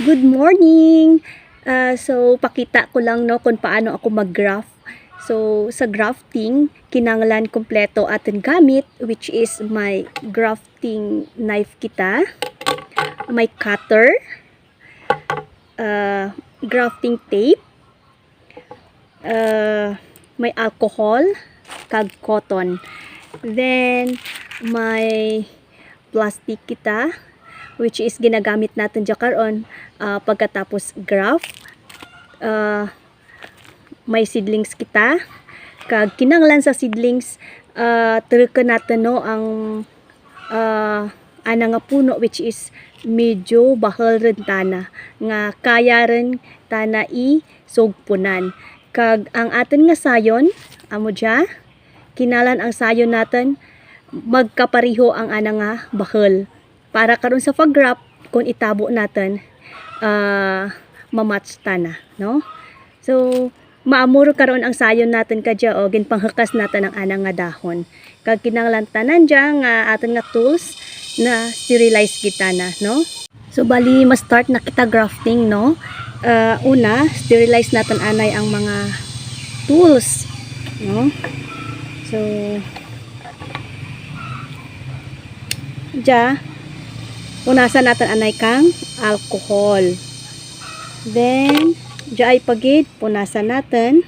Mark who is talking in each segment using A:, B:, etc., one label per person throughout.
A: Good morning! Ah, so, pakita ko lang no kung paano ako mag-graph. So, sa grafting, kinanglan kompleto atin gamit which is my grafting knife kita, my cutter, uh, grafting tape, uh, may alcohol, kag cotton. Then, may plastic kita, which is ginagamit natin dyan karon ah, pagkatapos graph. Ah, may seedlings kita. Kag kinanglan sa seedlings, uh, natin no ang ah, ana puno which is medyo bahal rin tana nga kaya rin tana i sugpunan. Kag ang atin nga sayon, amo dya, kinalan ang sayon natin magkapariho ang ana nga bahal para karon sa pag-graph kung itabo natin ah mamatch tana no? So maamuro karon ang sayon natin kadya o ginpanghakas natin ang ana nga dahon. Kag kinahanglan tanan dya nga aton nga tools na sterilize kita na no? So bali ma start na kita grafting no? Ah, una sterilize natin anay ang mga tools no? So dya punasan natin anay kang alcohol. Then, dya ay pagid, punasan natin.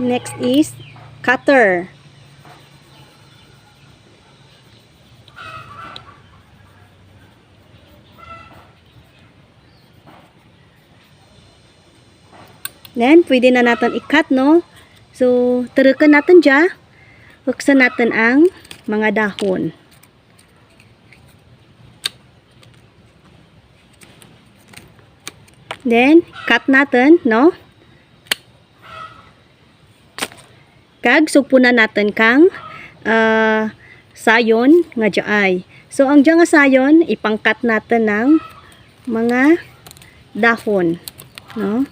A: Next is cutter. Then, pwede na natin i-cut, no? So, tarukan natin dya. Huksan natin ang mga dahon. Then, cut natin, no? Kag, sugpunan natin kang ah, sayon nga jaay. So, ang dyan nga sayon, ipangkat natin ng mga dahon, no?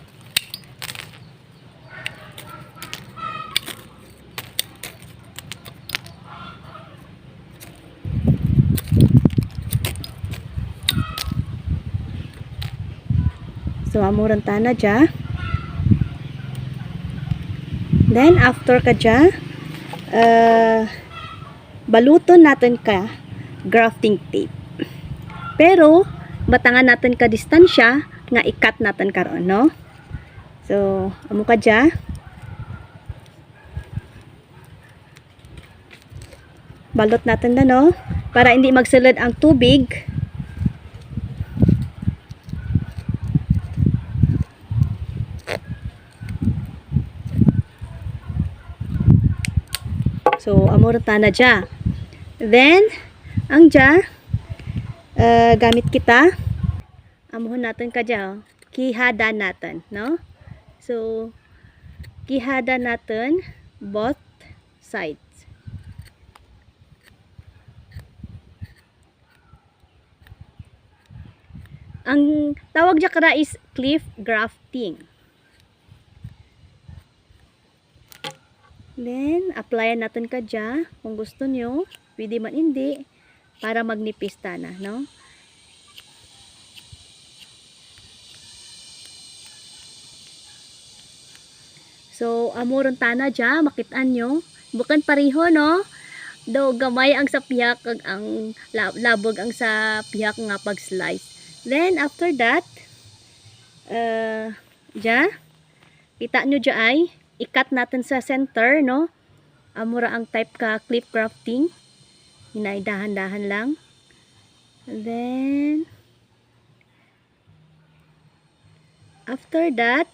A: So, amuran tana dya. Then, after ka dya, uh, baluton natin ka grafting tape. Pero, batangan natin ka distansya nga ikat natin karon no? So, amo ka dya. Balot natin na, no? Para hindi magsulod ang tubig. So, amor na dya. Then, ang dya, uh, gamit kita, amuhon natin ka dya, oh. kihada natin, no? So, kihada natin both sides. Ang tawag dya kara is cliff grafting. Then, applyan natin ka dya. Kung gusto nyo, pwede man hindi. Para magnipis na, no? So, amuron tana dya. Makitaan nyo. Bukan pariho, no? Do gamay ang sa piyak kag ang la- labog ang sa piyak nga pag slice. Then after that, uh, dya, kita nyo dya ay i-cut natin sa center, no? Amura ang type ka clip crafting. Hinay dahan-dahan lang. And then, after that,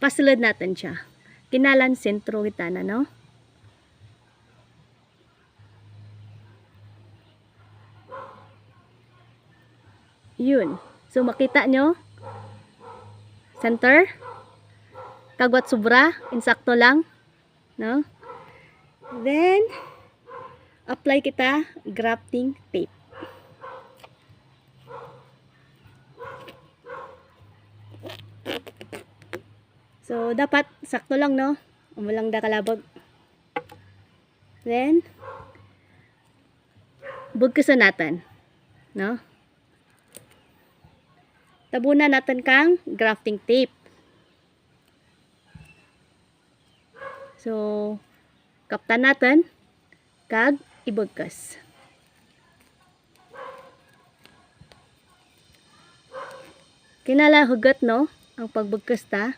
A: pasulod natin siya. Kinalan sentro kita na, no? Yun. So, makita nyo, center kagwat sobra insakto lang no then apply kita grafting tape so dapat sakto lang no umulang da kalabog then bugkasan natin. No? Tabunan natin kang grafting tape. So, kaptan natin kag ibugkas. Kinala hugot no ang pagbugkas ta.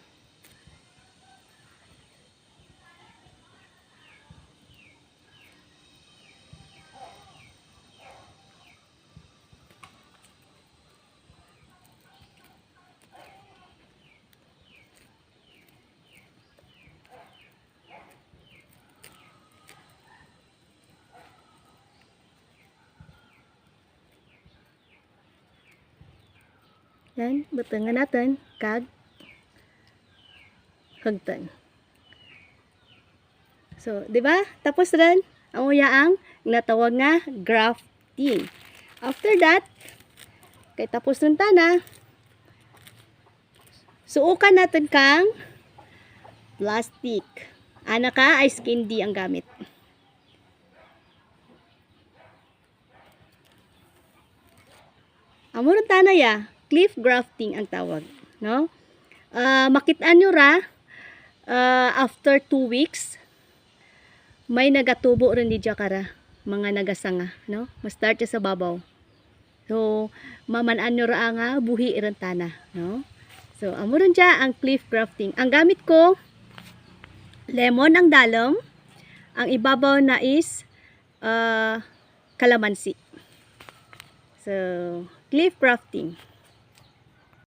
A: Yan, butangan natin kag hagtan. So, di ba? Tapos rin ang uyaang natawag nga grafting. After that, kay tapos nun tana, suukan natin kang plastic. Ana ka, ice candy ang gamit. Amuro tana ya, cliff grafting ang tawag, no? Ah, makitaan nyo ra ah, after 2 weeks may nagatubo rin di kara mga nagasanga, no? Ma-start siya sa babaw. So, mamanaan nyo ra nga buhi rin tana, no? So, amo rin siya ang cliff grafting. Ang gamit ko lemon ang dalom. Ang ibabaw na is ah, kalamansi. So, cliff grafting.